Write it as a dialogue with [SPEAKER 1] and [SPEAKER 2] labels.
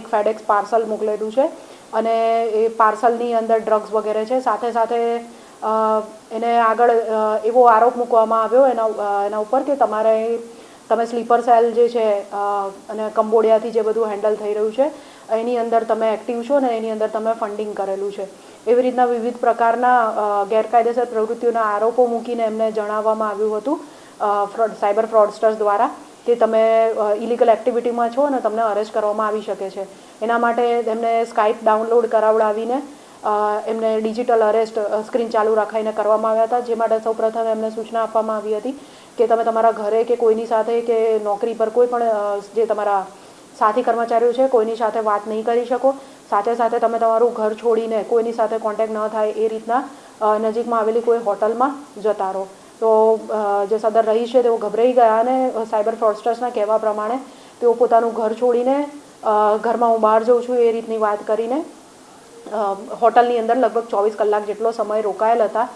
[SPEAKER 1] એક ફેડેક્સ પાર્સલ મોકલેલું છે અને એ પાર્સલની અંદર ડ્રગ્સ વગેરે છે. સાથે સાથે એને આગળ એવો આરોપ મૂકવામાં આવ્યો એના એના ઉપર કે તમારે તમે સ્લીપર સેલ જે છે અને કંબોડિયાથી જે બધું હેન્ડલ થઈ રહ્યું છે, એની અંદર તમે એક્ટિવ છો અને એની અંદર તમે ફંડિંગ કરેલું છે. એવી રીતના વિવિધ પ્રકારના ગેરકાયદેસર પ્રવૃત્તિઓના આરોપો મૂકીને એમને જણાવવામાં આવ્યું હતું ફ્રોડ, સાયબર ફ્રોડસ્ટર્સ દ્વારા. કે તમે ઇલીગલ એક્ટિવિટીમાં છો અને તમને અરેસ્ટ કરવામાં આવી શકે છે. એના માટે એમને સ્કાઇપ ડાઉનલોડ કરાવડાવીને એમને ડિજિટલ અરેસ્ટ સ્ક્રીન ચાલુ રાખાઈને કરવામાં આવ્યા હતા. જે માટે સૌપ્રથમ એમને સૂચના આપવામાં આવી હતી કે તમે તમારા ઘરે કે કોઈની સાથે કે નોકરી પર કોઈ પણ જે તમારા સાથી કર્મચારીઓ છે કોઈની સાથે વાત નહીં કરી શકો. સાથે સાથે તમે તમારું ઘર છોડીને કોઈની સાથે કોન્ટેક્ટ ન થાય એ રીતના નજીકમાં આવેલી કોઈ હોટલમાં જતા રહો. તો જે સદર રહીશ છે તેઓ ગભરાઈ ગયા અને સાયબર ફ્રોડસ્ટર્સના કહેવા પ્રમાણે તેઓ પોતાનું ઘર છોડીને ઘરમાં હું બહાર જઉં છું એ રીતની વાત કરીને હોટલની અંદર લગભગ ચોવીસ કલાક જેટલો સમય રોકાયેલ હતા.